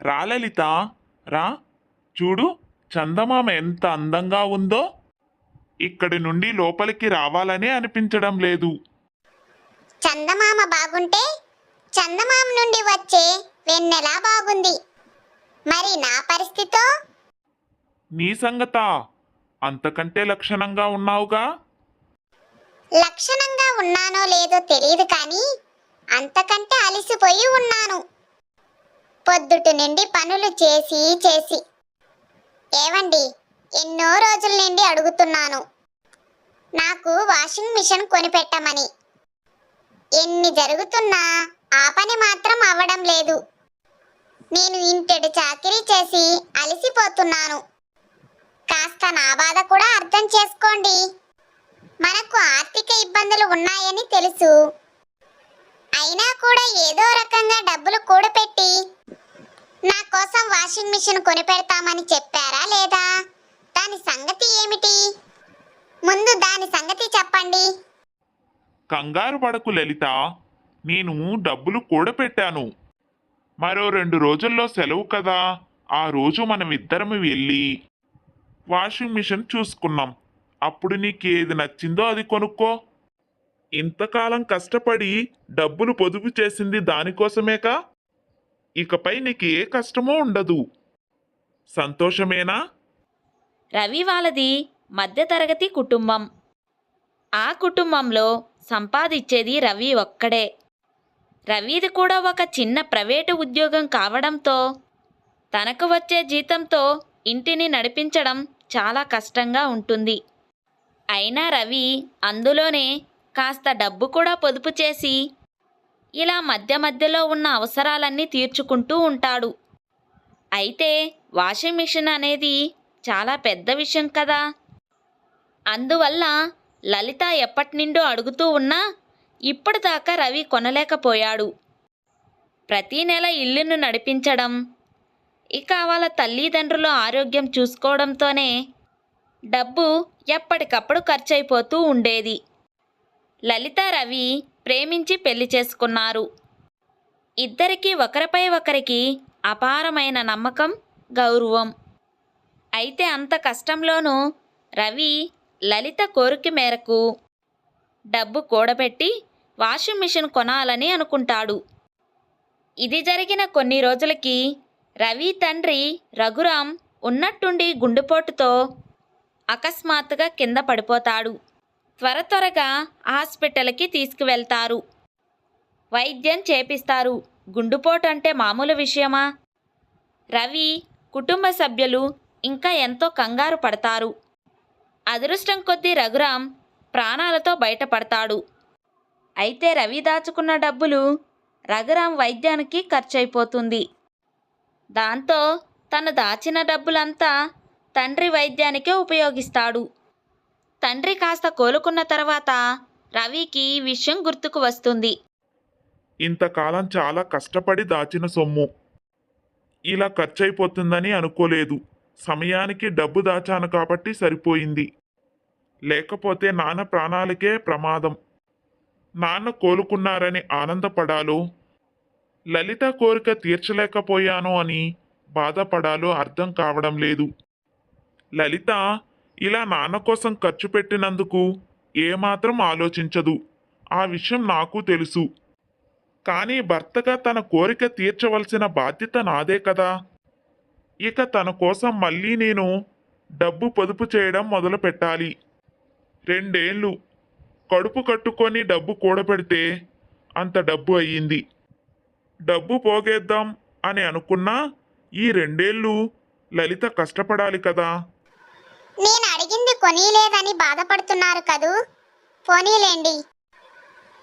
రా లలిత రా. చూడు చందమామ ఎంత అందంగా ఉందో. ఇక్కడి నుండి లోపలికి రావాలని అనిపించడం లేదు. చందమామ బాగుంటే చందమామ నుండి వచ్చే వెన్నెలా బాగుంది. మరి నా పరిస్థితో? నీ సంగతా? అంతకంటే లక్షణంగా ఉన్నావుగా? లక్షణంగా ఉన్నానో లేదో తెలియదు కానీ అంతకంటే అలసిపోయి ఉన్నాను. పొద్దుటి నుండి పనులు చేసి చేసి. ఏవండి? ఎన్నో రోజుల నుండి అడుగుతున్నాను. నాకు వాషింగ్ మిషన్ కొనిపెట్టమని. ఎన్ని జరుగుతున్నా ఆ పని మాత్రం అవ్వడం లేదు. నేను ఇంటెడు చాకరీ చేసి అలసిపోతున్నాను. కాస్త నా బాధ కూడా అర్థం చేసుకోండి. మనకు ఆర్థిక ఇబ్బందులు ఉన్నాయని తెలుసు. అయినా కూడా ఏదో రకంగా డబ్బులు కూడపెట్టి నా కోసం వాషింగ్ మిషన్ కొనిపెడతామని చెప్పారా లేదా? దాని సంగతి ఏమిటి? ముందు దాని సంగతి చెప్పండి. కంగారు పడకు లలిత. నేను డబ్బులు కూడపెట్టాను. మరో రెండు రోజుల్లో సెలవు కదా. ఆ రోజు మనం ఇద్దరం వెళ్ళి వాషింగ్ మిషన్ చూసుకున్నాం. అప్పుడు నీకు ఏది నచ్చిందో అది కొనుక్కో. ఇంతకాలం కష్టపడి డబ్బులు పొదుపు చేసింది దానికోసమేకా? ఇకపై నీకు ఏ కష్టమూ ఉండదు. సంతోషమేనా? రవి వాళ్ళది మధ్యతరగతి కుటుంబం. ఆ కుటుంబంలో సంపాదించేది రవి ఒక్కడే. రవిది కూడా ఒక చిన్న ప్రైవేటు ఉద్యోగం కావడంతో తనకు వచ్చే జీతంతో ఇంటిని నడిపించడం చాలా కష్టంగా ఉంటుంది. అయినా రవి అందులోనే కాస్త డబ్బు కూడా పొదుపు చేసి ఇలా మధ్య మధ్యలో ఉన్న అవసరాలన్నీ తీర్చుకుంటూ ఉంటాడు. అయితే వాషింగ్ మిషన్ అనేది చాలా పెద్ద విషయం కదా. అందువల్ల లలిత ఎప్పటినుండో అడుగుతూ ఉన్నా ఇప్పటిదాకా రవి కొనలేకపోయాడు. ప్రతీ నెల ఇల్లును నడిపించడం ఇక వాళ్ళ తల్లిదండ్రుల ఆరోగ్యం చూసుకోవడంతోనే డబ్బు ఎప్పటికప్పుడు ఖర్చయిపోతూ ఉండేది. లలిత రవి ప్రేమించి పెళ్ళి చేసుకున్నారు. ఇద్దరికీ ఒకరిపై ఒకరికి అపారమైన నమ్మకం గౌరవం. అయితే అంత కష్టంలోనూ రవి లలిత కోరిక మేరకు డబ్బు కూడబెట్టి వాషింగ్ మిషన్ కొనాలని అనుకుంటాడు. ఇది జరిగిన కొన్ని రోజులకి రవి తండ్రి రఘురాం ఉన్నట్టుండి గుండెపోటుతో అకస్మాత్తుగా కింద పడిపోతాడు. త్వర త్వరగా హాస్పిటల్కి తీసుకువెళ్తారు. వైద్యం చేపిస్తారు. గుండుపోటు అంటే మామూలు విషయమా? రవి కుటుంబ సభ్యులు ఇంకా ఎంతో కంగారు పడతారు. అదృష్టం కొద్దీ రఘురాం ప్రాణాలతో బయటపడతాడు. అయితే రవి దాచుకున్న డబ్బులు రఘురాం వైద్యానికి ఖర్చయిపోతుంది. దాంతో తను దాచిన డబ్బులంతా తండ్రి వైద్యానికే ఉపయోగిస్తాడు. తండ్రి కాస్త కోలుకున్న తర్వాత రవికి ఈ విషయం గుర్తుకు వస్తుంది. ఇంతకాలం చాలా కష్టపడి దాచిన సొమ్ము. ఇలా ఖర్చయిపోతుందని అనుకోలేదు. సమయానికి డబ్బు దాచాను కాబట్టి సరిపోయింది. లేకపోతే నాన్న ప్రాణాలకే ప్రమాదం. నాన్న కోలుకున్నారని ఆనందపడాలో లలిత కోరిక తీర్చలేకపోయాను అని బాధపడాలో అర్థం కావడం లేదు. లలిత ఇలా నాన్న కోసం ఖర్చు పెట్టినందుకు ఏమాత్రం ఆలోచించదు. ఆ విషయం నాకు తెలుసు. కానీ భర్తగా తన కోరిక తీర్చవలసిన బాధ్యత నాదే కదా. ఇక తన కోసం మళ్ళీ నేను డబ్బు పొదుపు చేయడం మొదలు పెట్టాలి రెండేళ్ళు కడుపు కట్టుకొని డబ్బు కూడబెడితే అంత డబ్బు అయ్యింది. డబ్బు పోగేద్దాం అని అనుకున్నా ఈ రెండేళ్ళు లలిత కష్టపడాలి కదా. నేను? కొనీలేదని బాధపడుతున్నారు కదూ? పోనీలేండి.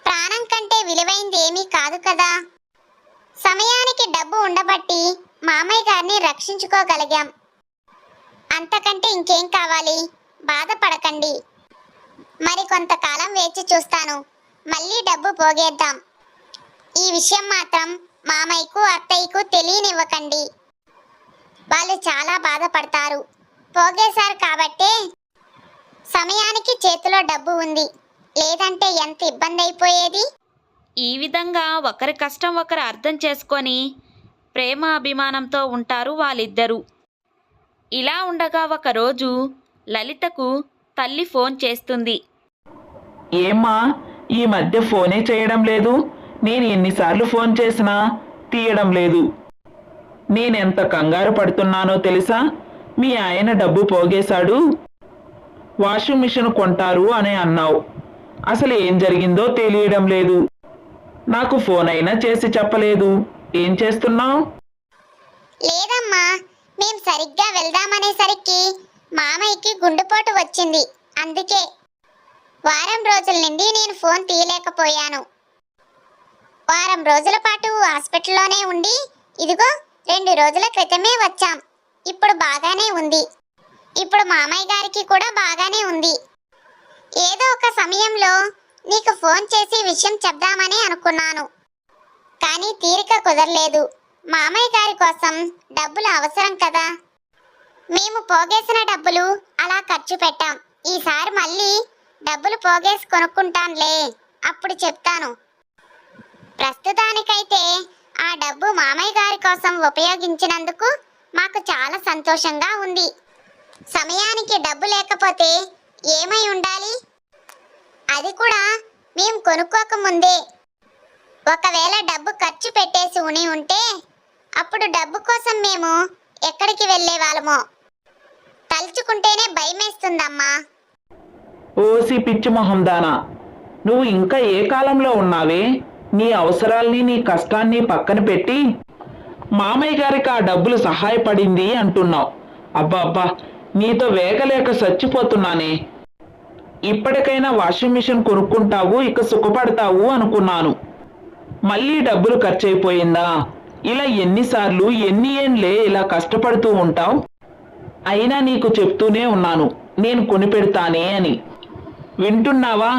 ప్రాణం కంటే విలువైంది ఏమీ కాదు కదా. సమయానికి డబ్బు ఉండబట్టి మామయ్య గారిని రక్షించుకోగలిగాం. అంతకంటే ఇంకేం కావాలి? బాధపడకండి. మరి కొంతకాలం వేచి చూస్తాను. మళ్ళీ డబ్బు పోగేద్దాం. ఈ విషయం మాత్రం మామయ్యకు అత్తయ్యకు తెలియనివ్వకండి. వాళ్ళు చాలా బాధపడతారు. పోగేశారు కాబట్టే సమయానికి చేతిలో డబ్బు ఉంది. లేదంటే ఎంత ఇబ్బంది అయిపోయేది ఈ విధంగా ఒకరి కష్టం ఒకరు అర్థం చేసుకొని ప్రేమ అభిమానంతో ఉంటారు వాళ్ళిద్దరూ. ఇలా ఉండగా ఒకరోజు లలితకు తల్లి ఫోన్ చేస్తుంది. ఏమ్మా ఈ మధ్య ఫోనే చేయడం లేదు. నేను ఎన్నిసార్లు ఫోన్ చేసినా తీయడం లేదు. నేనెంత కంగారు పడుతున్నానో తెలుసా? మీ ఆయన డబ్బు పోగేశాడు. వాషింగ్ మిషన్ కొంటారు అని అన్నావు. అసలు ఏం జరిగిందో తెలియడం లేదు. నాకు ఫోన్ అయినా చేసి చెప్పలేదు. ఏం చేస్తున్నావు? లేదమ్మా మేం సరిగ్గా వెళ్దామనేసరికి మామయ్యకి గుండెపోటు వచ్చింది. అందుకే వారం రోజుల నుండి నేను ఫోన్ తీయలేకపోయాను. వారం రోజుల పాటు హాస్పిటల్లోనే ఉండి ఇదిగో రెండు రోజుల క్రితమే వచ్చాం. ఇప్పుడు బాగానే ఉంది. ఇప్పుడు మామయ్య గారికి కూడా బాగానే ఉంది. ఏదో ఒక సమయంలో నీకు ఫోన్ చేసి విషయం చెప్దామని అనుకున్నాను. కానీ తీరిక కుదరలేదు. మామయ్య గారి కోసం డబ్బులు అవసరం కదా. మేము పోగేసిన డబ్బులు అలా ఖర్చు పెట్టాం. ఈసారి మళ్ళీ డబ్బులు పోగేసి కొనుక్కుంటానులే అప్పుడు చెప్తాను. ప్రస్తుతానికైతే ఆ డబ్బు మామయ్య గారి కోసం ఉపయోగించినందుకు మాకు చాలా సంతోషంగా ఉంది. సమయానికి డబ్బు లేకపోతే ఏమై ఉండాలి? అది కూడా మేము కొనుక్కోకముందే ఒకవేళ డబ్బు ఖర్చు పెట్టేసి ఉని ఉంటే అప్పుడు డబ్బు కోసం మేము ఎక్కడికి వెళ్ళే వాళ్ళమో. తలుచుకుంటేనే భయమేస్తుందమ్మా. ఓసి పిచ్చి మొహందానా నువ్వు ఇంకా ఏ కాలంలో ఉన్నావే? నీ అవసరాల్ని నీ కష్టాన్ని పక్కన పెట్టి మామయ్య గారికి ఆ డబ్బులు సహాయపడింది అంటున్నావు. అబ్బా అబ్బా నీతో వేగలేక చచ్చిపోతున్నానే. ఇప్పటికైనా వాషింగ్ మిషన్ కొనుక్కుంటావు ఇక సుఖపడతావు అనుకున్నాను. మళ్ళీ డబ్బులు ఖర్చయిపోయిందా ఇలా ఎన్నిసార్లు ఎన్ని ఏండ్లే ఇలా కష్టపడుతూ ఉంటావు? అయినా నీకు చెప్తూనే ఉన్నాను నేను కొనిపెడతానే అని. వింటున్నావా?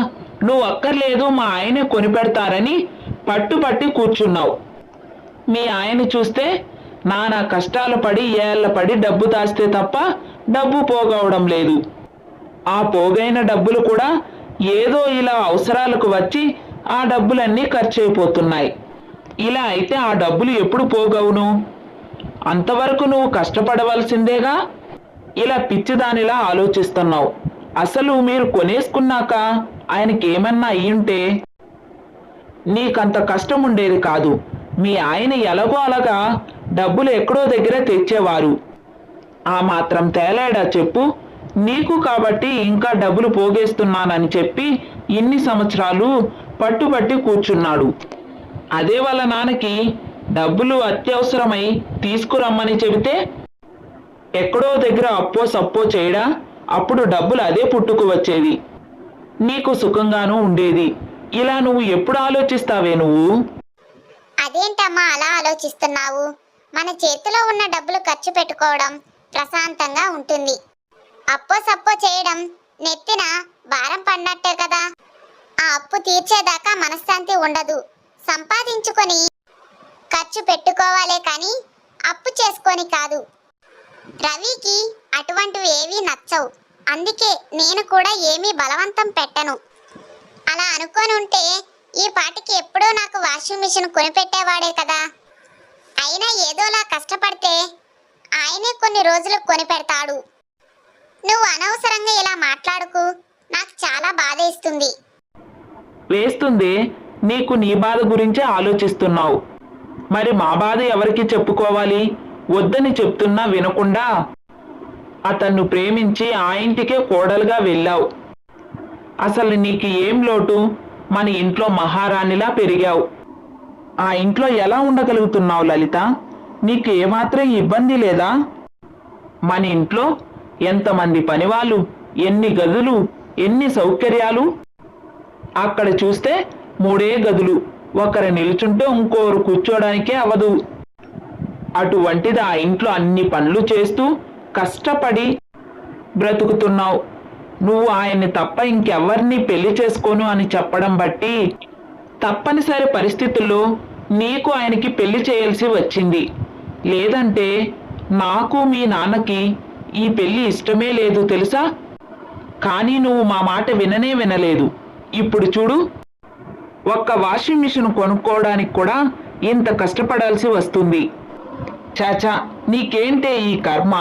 నువ్వు అక్కర్లేదు మా ఆయనే కొనిపెడతారని పట్టుపట్టి కూర్చున్నావు. మీ ఆయన చూస్తే నానా కష్టాలు పడి ఏళ్ళ పడి డబ్బు దాస్తే తప్ప డబ్బు పోగవడం లేదు. ఆ పోగైన డబ్బులు కూడా ఏదో ఇలా అవసరాలకు వచ్చి ఆ డబ్బులన్నీ ఖర్చయిపోతున్నాయి ఇలా అయితే ఆ డబ్బులు ఎప్పుడు పోగవును? అంతవరకు నువ్వు కష్టపడవలసిందేగా? ఇలా పిచ్చిదానిలా ఆలోచిస్తున్నావు. అసలు మీరు కొనేసుకున్నాక ఆయనకి ఏమన్నా అయ్యుంటే? నీకంత కష్టం ఉండేది కాదు. మీ ఆయన ఎలాగో అలాగా డబ్బులు ఎక్కడో దగ్గర తెచ్చేవారు. ఆ మాత్రం తేలాడా చెప్పు? నీకు కాబట్టి ఇంకా డబ్బులు పోగేస్తున్నానని చెప్పి ఇన్ని సంవత్సరాలు పట్టుబట్టి కూర్చున్నాడు. అదే వాళ్ళ నాన్నకి డబ్బులు అత్యవసరమై తీసుకురమ్మని చెబితే ఎక్కడో దగ్గర అప్పో సప్పో చేయడా? అప్పుడు డబ్బులు అదే పుట్టుకు వచ్చేది నీకు సుఖంగానూ ఉండేది. ఇలా నువ్వు ఎప్పుడు ఆలోచిస్తావే నువ్వు? అదేంటమ్మా అలా ఆలోచిస్తున్నావు? మన చేతిలో ఉన్న డబ్బులు ఖర్చు పెట్టుకోవడం ప్రశాంతంగా ఉంటుంది. అప్పో సప్పో చేయడం నెత్తిన భారం పడినట్టే కదా. ఆ అప్పు తీర్చేదాకా మనశ్శాంతి ఉండదు. సంపాదించుకొని ఖర్చు పెట్టుకోవాలే కానీ అప్పు చేసుకొని కాదు. రవికి అటువంటివి ఏవీ నచ్చవు. అందుకే నేను కూడా ఏమీ బలవంతం పెట్టను. అలా అనుకొని ఉంటే ఈ పాటికి ఎప్పుడూ నాకు వాషింగ్ మిషన్ కొనిపెట్టేవాడే కదా. అయినా ఏదోలా కష్టపడితే ఆయనే కొన్ని రోజులకు కొనిపెడతాడు. నువ్వు అనవసరంగా ఇలా మాట్లాడుకు. నాకు చాలా బాధేస్తుంది వేస్తుంది. నీకు నీ బాధ గురించే ఆలోచిస్తున్నావు. మరి మా బాధ ఎవరికి చెప్పుకోవాలి? వద్దని చెప్తున్నా వినకుండా అతన్ను ప్రేమించి ఆ ఇంటికే కోడలుగా వెళ్ళావు. అసలు నీకు ఏం లోటు? మన ఇంట్లో మహారాణిలా పెరిగావు. ఆ ఇంట్లో ఎలా ఉండగలుగుతున్నావు లలిత? నీకు ఏమాత్రం ఇబ్బంది లేదా? మన ఇంట్లో ఎంతమంది పనివాళ్ళు ఎన్ని గదులు ఎన్ని సౌకర్యాలు? అక్కడ చూస్తే మూడే గదులు ఒకరు నిల్చుంటే ఇంకోరు కూర్చోడానికే అవదు. అటువంటిది ఆ ఇంట్లో అన్ని పనులు చేస్తూ కష్టపడి బ్రతుకుతున్నావు. నువ్వు ఆయన్ని తప్ప ఇంకెవరిని పెళ్ళి చేసుకోను అని చెప్పడం బట్టి తప్పనిసరి పరిస్థితుల్లో నీకు ఆయనకి పెళ్ళి చేయాల్సి వచ్చింది. లేదంటే నాకు మీ నాన్నకి ఈ పెళ్ళి ఇష్టమే లేదు తెలుసా? కానీ నువ్వు మా మాట విననే వినలేదు. ఇప్పుడు చూడు. ఒక్క వాషింగ్ మిషన్ కొనుక్కోవడానికి కూడా ఇంత కష్టపడాల్సి వస్తుంది. చాచా నీకేంటే ఈ కర్మ?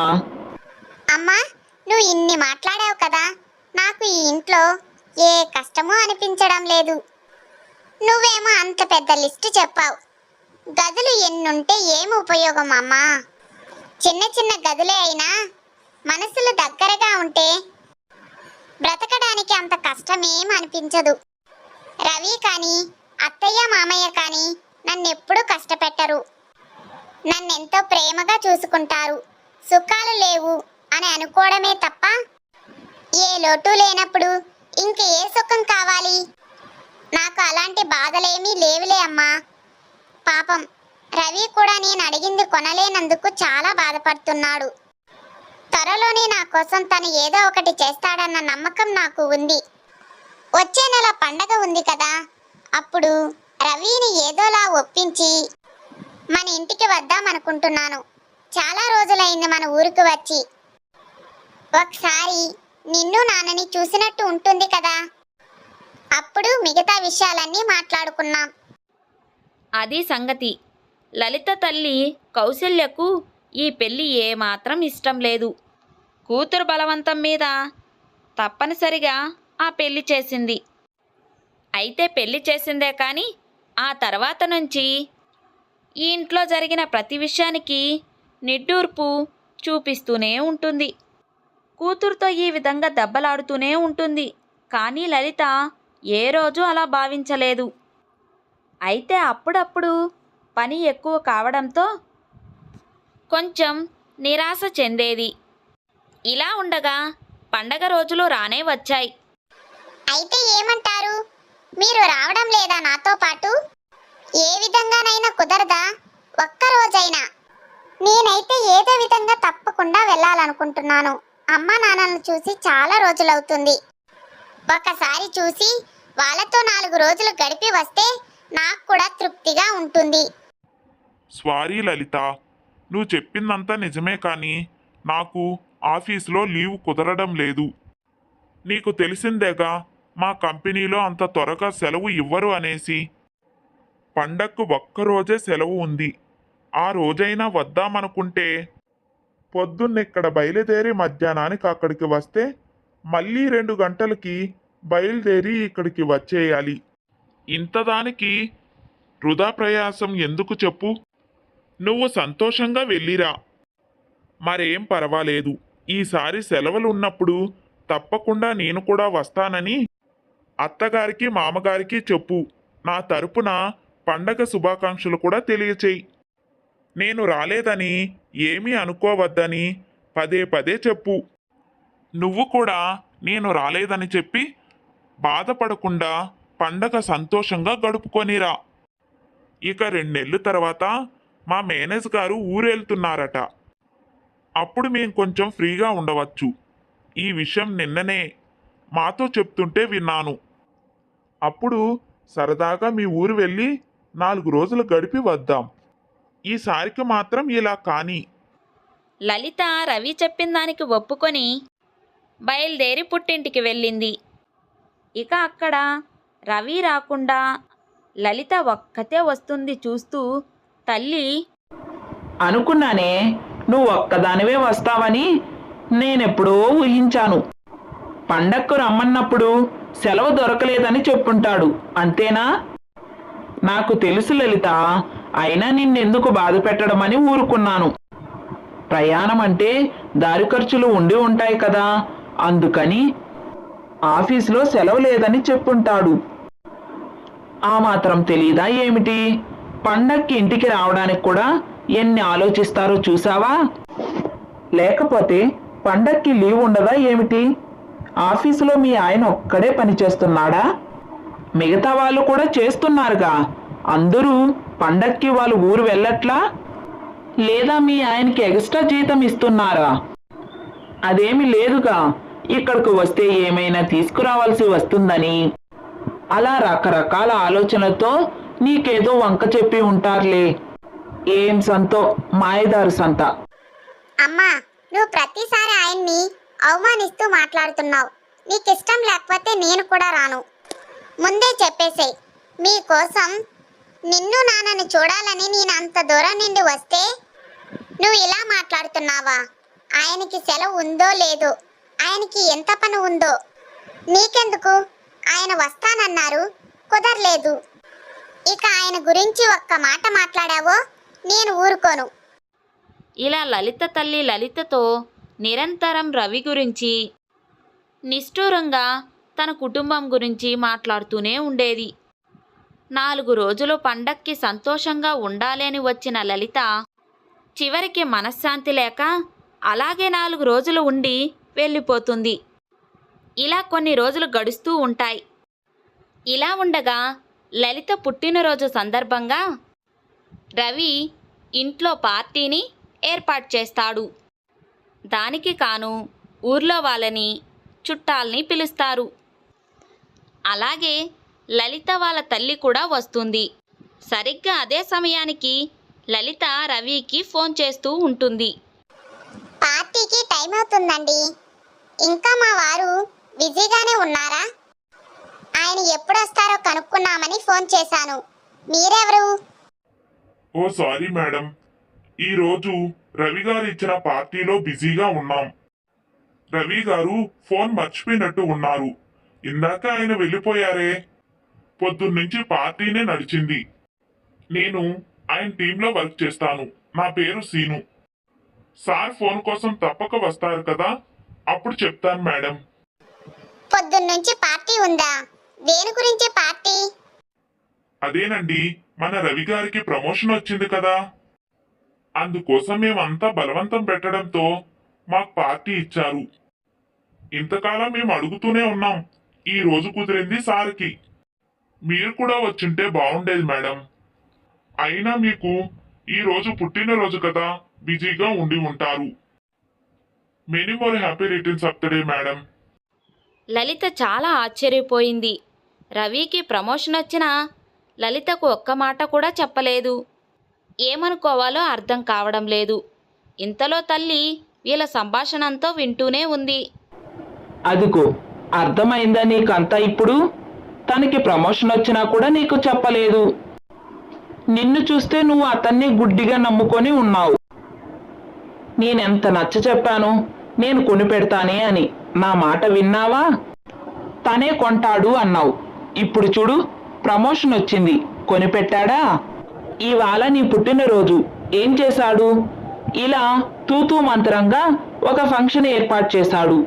అమ్మా నువ్వు ఇన్ని మాట్లాడావు కదా. నాకు ఈ ఇంట్లో ఏ కష్టమూ అనిపించడం లేదు. నువ్వేమో అంత పెద్ద లిస్టు చెప్పావు. గదులు ఎన్నుంటే ఏం ఉపయోగం అమ్మా? చిన్న చిన్న గదులే అయినా మనసులు దగ్గరగా ఉంటే బ్రతకడానికి అంత కష్టమేం అనిపించదు. రవి కానీ అత్తయ్య మామయ్య కానీ నన్నెప్పుడూ కష్టపెట్టరు. నన్నెంతో ప్రేమగా చూసుకుంటారు. సుఖాలు లేవు అని అనుకోవడమే తప్ప ఏ లోటు లేనప్పుడు ఇంక ఏ సుఖం కావాలి? నాకు అలాంటి బాధలేమీ లేవులే అమ్మా. పాపం. రవి కూడా నేను అడిగింది కొనలేనందుకు చాలా బాధపడుతున్నాడు. త్వరలోనే నా కోసం తను ఏదో ఒకటి చేస్తాడన్న నమ్మకం నాకు ఉంది. వచ్చే నెల పండగ ఉంది కదా. అప్పుడు రవిని ఏదోలా ఒప్పించి మన ఇంటికి వద్దామనుకుంటున్నాను చాలా రోజులైంది మన ఊరికి వచ్చి. ఒకసారి నిన్ను నాన్నని చూసినట్టు ఉంటుంది కదా. అప్పుడు మిగతా విషయాలన్నీ మాట్లాడుకున్నాం. అది సంగతి. లలిత తల్లి కౌశల్యకు ఈ పెళ్ళి ఏమాత్రం ఇష్టం లేదు. కూతురు బలవంతం మీద తప్పనిసరిగా ఆ పెళ్ళి చేసింది. అయితే పెళ్ళి చేసిందే కానీ ఆ తర్వాత నుంచి ఈ ఇంట్లో జరిగిన ప్రతి విషయానికి నిట్టూర్పు చూపిస్తూనే ఉంటుంది. కూతురుతో ఈ విధంగా దెబ్బలాడుతూనే ఉంటుంది. కానీ లలిత ఏ రోజు అలా భావించలేదు. అయితే అప్పుడప్పుడు పని ఎక్కువ కావడంతో కొంచెం నిరాశ చెందేది. ఇలా ఉండగా పండగ రోజులు రానే వచ్చాయి. అయితే ఏమంటారు? మీరు రావడం లేదా నాతో పాటు? ఏ విధంగానైనా కుదరదా? ఒక్క రోజైనా. నేనైతే ఏదో విధంగా తప్పకుండా వెళ్ళాలనుకుంటున్నాను. అమ్మ నాన్నను చూసి చాలా రోజులవుతుంది. ఒకసారి చూసి వాళ్ళతో నాలుగు రోజులు గడిపి వస్తే నాకు కూడా తృప్తిగా ఉంటుంది. స్వారీ లలిత నువ్వు చెప్పిందంతా నిజమే కానీ నాకు ఆఫీస్లో లీవ్ కుదరడం లేదు. నీకు తెలిసిందేగా మా కంపెనీలో అంత త్వరగా సెలవు ఇవ్వరు అనేసి. పండక్కు ఒక్కరోజే సెలవు ఉంది. ఆ రోజైనా వద్దామనుకుంటే పొద్దున్నిక్కడ బయలుదేరి మధ్యాహ్నానికి అక్కడికి వస్తే మళ్ళీ రెండు గంటలకి బయలుదేరి ఇక్కడికి వచ్చేయాలి. ఇంతదానికి వృధా ప్రయాసం ఎందుకు చెప్పు? నువ్వు సంతోషంగా వెళ్ళిరా. మరేం పర్వాలేదు. ఈసారి సెలవులు ఉన్నప్పుడు తప్పకుండా నేను కూడా వస్తానని అత్తగారికి మామగారికి చెప్పు. నా తరపున పండగ శుభాకాంక్షలు కూడా తెలియచేయి. నేను రాలేదని ఏమీ అనుకోవద్దని పదే పదే చెప్పు. నువ్వు కూడా నేను రాలేదని చెప్పి బాధపడకుండా పండగ సంతోషంగా గడుపుకొనిరా. ఇక రెండేళ్ళు తర్వాత మా మేనేజ్ గారు ఊరెళ్తున్నారట. అప్పుడు మేం కొంచెం ఫ్రీగా ఉండవచ్చు. ఈ విషయం నిన్ననే మాతో చెప్తుంటే విన్నాను. అప్పుడు సరదాగా మీ ఊరు వెళ్ళి నాలుగు రోజులు గడిపి వద్దాం. ఈసారికి మాత్రం ఇలా కానీ. లలిత రవి చెప్పిన దానికి ఒప్పుకొని బయలుదేరి పుట్టింటికి వెళ్ళింది. ఇక అక్కడ రవి రాకుండా లలిత ఒక్కతే వస్తుంది చూస్తూ తల్లి! అనుకున్నానే నువ్వు ఒక్కదానివే వస్తావని నేనెప్పుడో ఊహించాను. పండక్కు రమ్మన్నప్పుడు సెలవు దొరకలేదని చెప్పుంటాడు అంతేనా? నాకు తెలుసు లలిత అయినా నిన్నెందుకు బాధ పెట్టడమని ఊరుకున్నాను. ప్రయాణం అంటే దారి ఖర్చులు ఉండి ఉంటాయి కదా అందుకని ఆఫీసులో సెలవు లేదని చెప్పుంటాడు. ఆ మాత్రం తెలీదా ఏమిటి? పండక్కి ఇంటికి రావడానికి కూడా ఎన్ని ఆలోచిస్తారో చూసావా లేకపోతే పండక్కి లీవ్ ఉండదా ఏమిటి? ఆఫీసులో మీ ఆయన ఒక్కడే పని చేస్తున్నాడా మిగతా వాళ్ళు కూడా చేస్తున్నారుగా. అందరూ పండక్కి వాళ్ళు ఊరు వెళ్ళట్లా? లేదా మీ ఆయనకి ఎక్స్ట్రా జీతం ఇస్తున్నారా? అదేమి లేదుగా. ఇక్కడికి వస్తే ఏమైనా తీసుకురావాల్సి వస్తుందని. అలా రకరకాల ఆలోచనతో నీకేదో వంక చెప్పి ఉంటారులే. ఏం సంతో? మాయదారు సంత. అమ్మా నువ్వు ప్రతిసారి ఆయన్ని అవమానిస్తూ మాట్లాడుతున్నావు. నీకు ఇష్టం లేకపోతే నేను కూడా రాను. ముందే చెప్పేసేయ్. మీకోసం నిన్ను నాన్నని చూడాలని నేను అంత దూరం నుండి వస్తే నువ్వు ఇలా మాట్లాడుతున్నావా? ఆయనకి సెలవు ఉందో లేదో? ఆయనకి ఎంత పని ఉందో? నీకెందుకు? ఆయన వస్తానన్నారు. కుదరలేదు. ఇక ఆయన గురించి ఒక్క మాట మాట్లాడావో నేను ఊరుకోను. ఇలా లలిత తల్లి లలితతో నిరంతరం రవి గురించి నిష్ఠూరంగా తన కుటుంబం గురించి మాట్లాడుతూనే ఉండేది. నాలుగు రోజులు పండక్కి సంతోషంగా ఉండాలని అని వచ్చిన లలిత చివరికి మనశ్శాంతి లేక అలాగే నాలుగు రోజులు ఉండి వెళ్ళిపోతుంది. ఇలా కొన్ని రోజులు గడుస్తూ ఉంటాయి. ఇలా ఉండగా లలిత పుట్టినరోజు సందర్భంగా రవి ఇంట్లో పార్టీని ఏర్పాటు చేస్తాడు. దానికి కాను ఊర్లో వాళ్ళని చుట్టాల్ని పిలుస్తారు. అలాగే లలిత వాళ్ళ తల్లి కూడా వస్తుంది. సరిగ్గా అదే సమయానికి లలిత రవికి ఫోన్ చేస్తూ ఉంటుంది. పార్టీకి టైం అవుతుందండి ఇంకా మా వారు బిజీగానే ఉన్నారా? ఆయన ఎప్పుడు వస్తారో కనుక్కున్నామని ఫోన్ చేశాను. మీరెవరు? Oh sorry madam. ఈ రోజు రవి గారు ఇచ్చిన పార్టీలో బిజీగా ఉన్నాం. రవి గారు ఫోన్ మర్చిపోయినట్టు ఉన్నారు. ఇందాక ఆయన వెళ్ళిపోయారే. పొద్దున్నుంచి పార్టీనే నడిచింది. నేను ఆయన టీంలో వర్క్ చేస్తాను. నా పేరు సీను. సార్ ఫోన్ కోసం తప్పక వస్తారు కదా? అప్పుడు చెప్తాను మేడం. పొద్దున్నుంచి పార్టీ ఉందా? దేని గురించి పార్టీ? అదేనండి మన రవి గారికి ప్రమోషన్ వచ్చింది కదా. అందుకోసం మేమంతా బలవంతం పెట్టడంతో మాకు పార్టీ ఇచ్చారు. ఇంతకాలం మేము అడుగుతూనే ఉన్నాం ఈ రోజు కుదిరింది సార్కి. మీరు కూడా వచ్చుంటే బాగుండేది మేడం. అయినా మీకు ఈ రోజు పుట్టినరోజు కదా బిజీగా ఉండి ఉంటారు. Many more happy returns of the day madam Lalitha చాలా ఆశ్చర్యపోయింది. రవికి ప్రమోషన్ వచ్చినా లలితకు ఒక్క మాట కూడా చెప్పలేదు. ఏమనుకోవాలో అర్థం కావడం లేదు. ఇంతలో తల్లి వీళ్ళ సంభాషణంతో వింటూనే ఉంది. అదిగో అర్థమైందా నీకంతా ఇప్పుడు? తనకి ప్రమోషన్ వచ్చినా కూడా నీకు చెప్పలేదు. నిన్ను చూస్తే నువ్వు అతన్ని గుడ్డిగా నమ్ముకొని ఉన్నావు. నేనెంత నచ్చ చెప్పాను నేను కొనిపెడతానే అని. నా మాట విన్నావా? తనే కొంటాడు అన్నావు. ఇప్పుడు చూడు ప్రమోషన్ వచ్చింది. కొనిపెట్టాడా? ఇవాళ నీ పుట్టినరోజు. ఏం చేశాడు? ఇలా తూతూ మంత్రంగా ఒక ఫంక్షన్ ఏర్పాటు చేశాడు.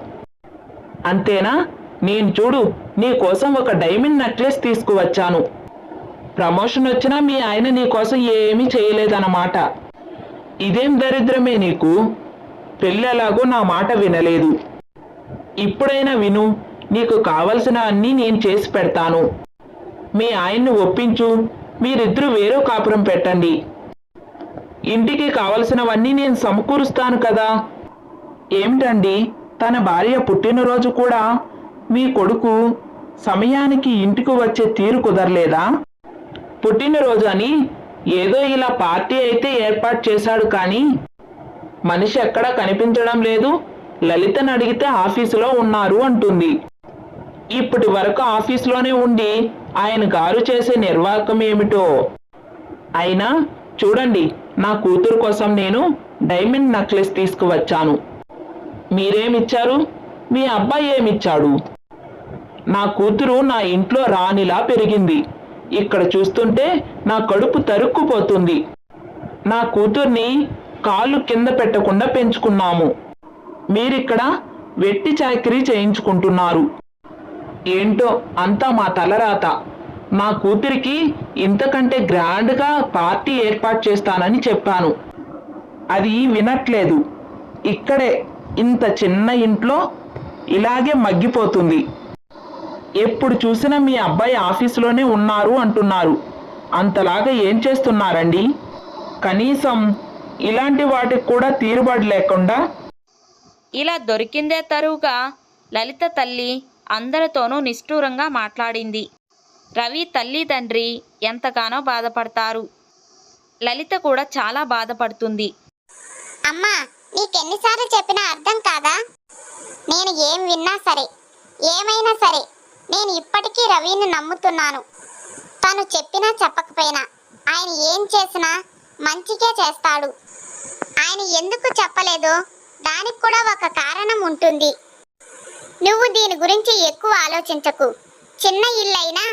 అంతేనా? నేను చూడు నీ కోసం ఒక డైమండ్ నెక్లెస్ తీసుకువచ్చాను. ప్రమోషన్ వచ్చినా మీ ఆయన నీ కోసం ఏమీ చేయలేదన్నమాట. ఇదేం దరిద్రమే నీకు? పెళ్ళెలాగో నా మాట వినలేదు. ఇప్పుడైనా విను నీకు కావలసిన అన్నీ నేను చేసి పెడతాను. మీ ఆయన్ని ఒప్పించు మీరిద్దరూ వేరే కాపురం పెట్టండి. ఇంటికి కావలసినవన్నీ నేను సమకూరుస్తాను కదా. ఏమిటండి? తన భార్య పుట్టినరోజు కూడా మీ కొడుకు సమయానికి ఇంటికి వచ్చే తీరు కుదరలేదా? పుట్టినరోజు అని ఏదో ఇలా పార్టీ అయితే ఏర్పాటు చేశాడు కానీ మనిషి ఎక్కడా కనిపించడం లేదు. లలితను అడిగితే ఆఫీసులో ఉన్నారు అంటుంది. ఇప్పటి వరకు ఆఫీసులోనే ఉండి ఆయన గారు చేసే నిర్వాహకం ఏమిటో? అయినా చూడండి నా కూతురు కోసం నేను డైమండ్ నెక్లెస్ తీసుకువచ్చాను. మీరేమిచ్చారు? మీ అబ్బాయి ఏమిచ్చాడు? నా కూతురు నా ఇంట్లో రాణిలా పెరిగింది. ఇక్కడ చూస్తుంటే నా కడుపు తరుక్కుపోతుంది. నా కూతుర్ని కాళ్ళు కింద పెట్టకుండా పెంచుకున్నాము. మీరిక్కడ వెట్టి చాకరీ చేయించుకుంటున్నారు. ఏంటో అంతా మా తలరాత. మా కూతురికి ఇంతకంటే గ్రాండ్గా పార్టీ ఏర్పాటు చేస్తానని చెప్పాను. అది వినట్లేదు. ఇక్కడే ఇంత చిన్న ఇంట్లో ఇలాగే మగ్గిపోతుంది. ఎప్పుడు చూసినా మీ అబ్బాయి ఆఫీసులోనే ఉన్నారు అంటున్నారు. అంతలాగా ఏం చేస్తున్నారండి? కనీసం ఇలాంటి వాటికి కూడా తీరుబడి లేకుండా ఇలా దొరికిందే తరువుగా లలిత తల్లి అందరితోనూ నిష్ఠూరంగా మాట్లాడింది. రవి తల్లి తండ్రి ఎంతగానో బాధపడతారు. లలిత కూడా చాలా బాధపడుతుంది. అమ్మా నీకెన్నిసార్లు చెప్పినా అర్థం కాదా? నేను ఏం విన్నా సరే ఏమైనా సరే నేను ఇప్పటికీ రవిని నమ్ముతున్నాను. తను చెప్పినా చెప్పకపోయినా ఆయన ఏం చేసినా మంచికే చేస్తాడు. ఆయన ఎందుకు చెప్పలేదో? దానికి కూడా ఒక కారణం ఉంటుంది. నువ్వు దీని గురించి ఎక్కువ ఆలోచించకు. చిన్న ఇల్లైనా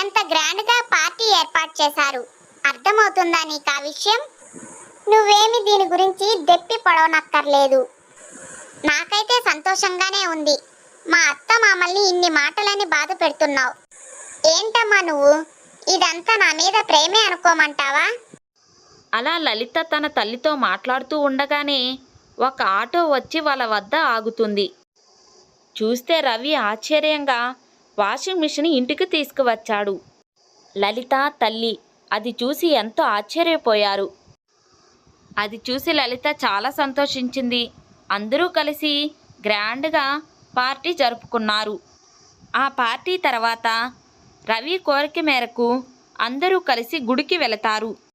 ఎంత గ్రాండ్గా పార్టీ ఏర్పాటు చేశారు? అర్థమవుతుందా నీకు ఆ విషయం? నువ్వేమి దీని గురించి దెప్పి పొడవనక్కర్లేదు. నాకైతే సంతోషంగానే ఉంది. మా అత్త మామల్ని ఇన్ని మాటలని బాధ పెడుతున్నావు. ఏంటమ్మా నువ్వు? ఇదంతా నా మీద ప్రేమే అనుకోమంటావా? అలా లలిత తన తల్లితో మాట్లాడుతూ ఉండగానే ఒక ఆటో వచ్చి వాళ్ళ వద్ద ఆగుతుంది. చూస్తే రవి ఆశ్చర్యంగా వాషింగ్ మిషన్ ఇంటికి తీసుకువచ్చాడు. లలిత తల్లి అది చూసి ఎంతో ఆశ్చర్యపోయారు. అది చూసి లలిత చాలా సంతోషించింది. అందరూ కలిసి గ్రాండ్గా పార్టీ జరుపుకున్నారు. ఆ పార్టీ తర్వాత రవి కోరిక మేరకు అందరూ కలిసి గుడికి వెళతారు.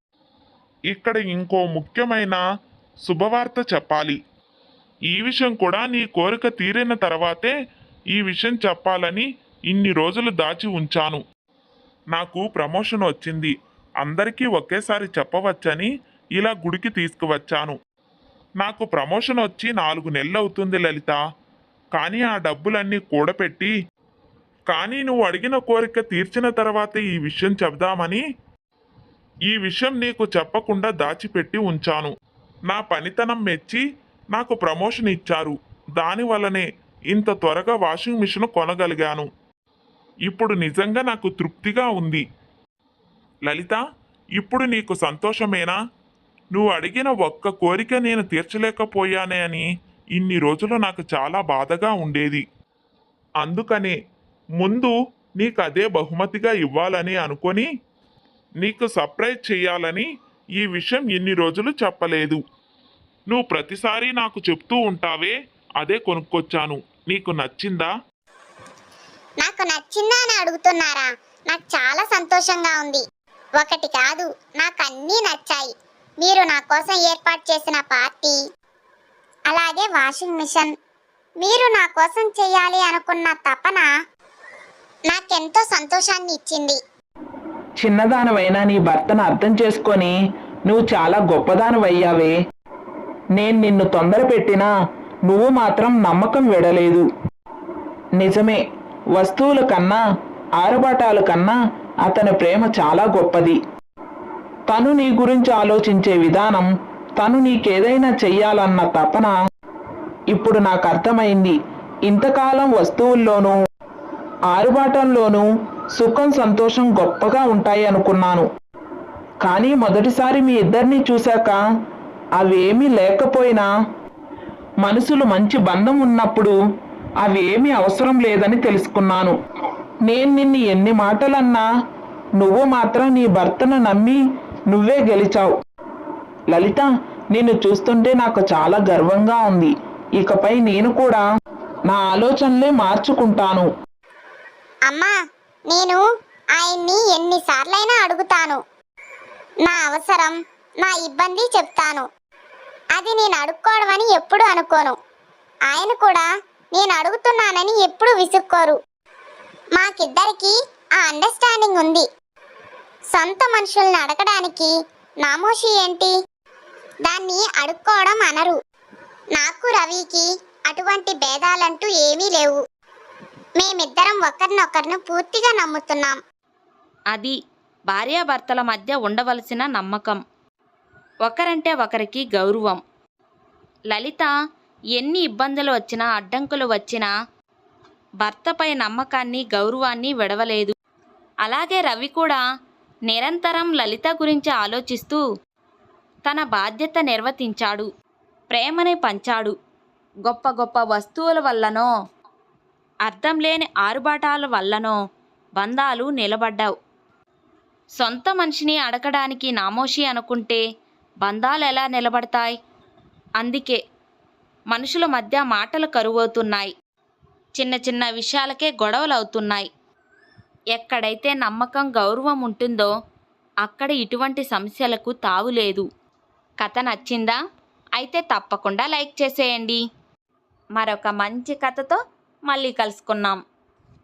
ఇక్కడ ఇంకో ముఖ్యమైన శుభవార్త చెప్పాలి. ఈ విషయం కూడా నీ కోరిక తీరిన తర్వాతే ఈ విషయం చెప్పాలని ఇన్ని రోజులు దాచి ఉంచాను. నాకు ప్రమోషన్ వచ్చింది. అందరికీ ఒకేసారి చెప్పవచ్చని ఇలా గుడికి తీసుకువచ్చాను. నాకు ప్రమోషన్ వచ్చి నాలుగు నెలలు అవుతుంది లలిత. కానీ ఆ డబ్బులన్నీ కూడపెట్టి కానీ నువ్వు అడిగిన కోరిక తీర్చిన తర్వాతే ఈ విషయం చెబుదామని ఈ విషయం నీకు చెప్పకుండా దాచిపెట్టి ఉంచాను. నా పనితనం మెచ్చి నాకు ప్రమోషన్ ఇచ్చారు. దానివల్లనే ఇంత త్వరగా వాషింగ్ మిషన్ కొనగలిగాను. ఇప్పుడు నిజంగా నాకు తృప్తిగా ఉంది. లలిత ఇప్పుడు నీకు సంతోషమేనా? నువ్వు అడిగిన ఒక్క కోరిక నేను తీర్చలేకపోయానే అని ఇన్ని రోజులు నాకు చాలా బాధగా ఉండేది. అందుకనే ముందు నీకు అదే బహుమతిగా ఇవ్వాలని అనుకొని నీకు సర్ప్రైజ్ చేయాలని ఈ విషయం ఎన్ని రోజులు చెప్పలేదు. నువ్వు ప్రతిసారి నాకు చెప్తూ ఉంటావే అదే కొనుక్కొచ్చాను. నీకు నచ్చిందా? నాకు నచ్చిందా అని అడుగుతున్నారా? నాకు చాలా సంతోషంగా ఉంది. ఒకటి కాదు నాకు అన్నీ నచ్చాయి. మీరు నా కోసం ఏర్పాటు చేసిన పార్టీ అలాగే వాషింగ్ మిషన్. మీరు నా కోసం చేయాలి అనుకున్న తపన నాకెంతో సంతోషాన్ని ఇచ్చింది. చిన్నదానవైన నీ భర్తను అర్థం చేసుకొని నువ్వు చాలా గొప్పదానవయ్యావే. నేను నిన్ను తొందర పెట్టినా నువ్వు మాత్రం నమ్మకం విడలేదు. నిజమే వస్తువుల కన్నా ఆరబాటాల కన్నా అతని ప్రేమ చాలా గొప్పది. తను నీ గురించి ఆలోచించే విధానం తను నీకేదైనా చెయ్యాలన్న తపన ఇప్పుడు నాకు అర్థమైంది. ఇంతకాలం వస్తువుల్లోనూ ఆరుబాటంలోనూ సుఖం సంతోషం గొప్పగా ఉంటాయి అనుకున్నాను. కానీ మొదటిసారి మీ ఇద్దరిని చూశాక అవేమీ లేకపోయినా మనసులు మంచి బంధం ఉన్నప్పుడు అవేమీ అవసరం లేదని తెలుసుకున్నాను. నేను నిన్ను ఎన్ని మాటలన్నా నువ్వు మాత్రం నీ భర్తను నమ్మి నువ్వే గెలిచావు. లలిత నిన్ను చూస్తుంటే నాకు చాలా గర్వంగా ఉంది. ఇకపై నేను కూడా నా ఆలోచనలే మార్చుకుంటాను. అమ్మా నేను ఆయన్ని ఎన్నిసార్లైనా అడుగుతాను. నా అవసరం నా ఇబ్బంది చెప్తాను. అది నేను అడుక్కోవడం అని ఎప్పుడు అనుకోను. ఆయన కూడా నేను అడుగుతున్నానని ఎప్పుడు విసుక్కోరు. మాకిద్దరికీ ఆ అండర్స్టాండింగ్ ఉంది. సొంత మనుషుల్ని అడగడానికి నామోషి ఏంటి? దాన్ని అడుక్కోవడం అనరు. నాకు రవికి అటువంటి భేదాలంటూ ఏమీ లేవు. మేమిద్దరం ఒకరినొకరిని పూర్తిగా నమ్ముతున్నాం. అది భార్యాభర్తల మధ్య ఉండవలసిన నమ్మకం. ఒకరంటే ఒకరికి గౌరవం. లలిత ఎన్ని ఇబ్బందులు వచ్చినా అడ్డంకులు వచ్చినా భర్తపై నమ్మకాన్ని గౌరవాన్ని విడవలేదు. అలాగే రవి కూడా నిరంతరం లలిత గురించి ఆలోచిస్తూ తన బాధ్యత నిర్వర్తించాడు. ప్రేమని పంచాడు. గొప్ప గొప్ప వస్తువుల వల్లనో అర్థం లేని ఆరుబాటాల వల్లనో బంధాలు నిలబడ్డావు. సొంత మనిషిని అడగడానికి నామోషి అనుకుంటే బంధాలు ఎలా నిలబడతాయి? అందుకే మనుషుల మధ్య మాటలు కరువవుతున్నాయి. చిన్న చిన్న విషయాలకే గొడవలు అవుతున్నాయి ఎక్కడైతే నమ్మకం గౌరవం ఉంటుందో అక్కడ ఇటువంటి సమస్యలకు తావులేదు. కథ నచ్చిందా? అయితే తప్పకుండా లైక్ చేసేయండి. మరొక మంచి కథతో మళ్ళీ కలుసుకున్నాం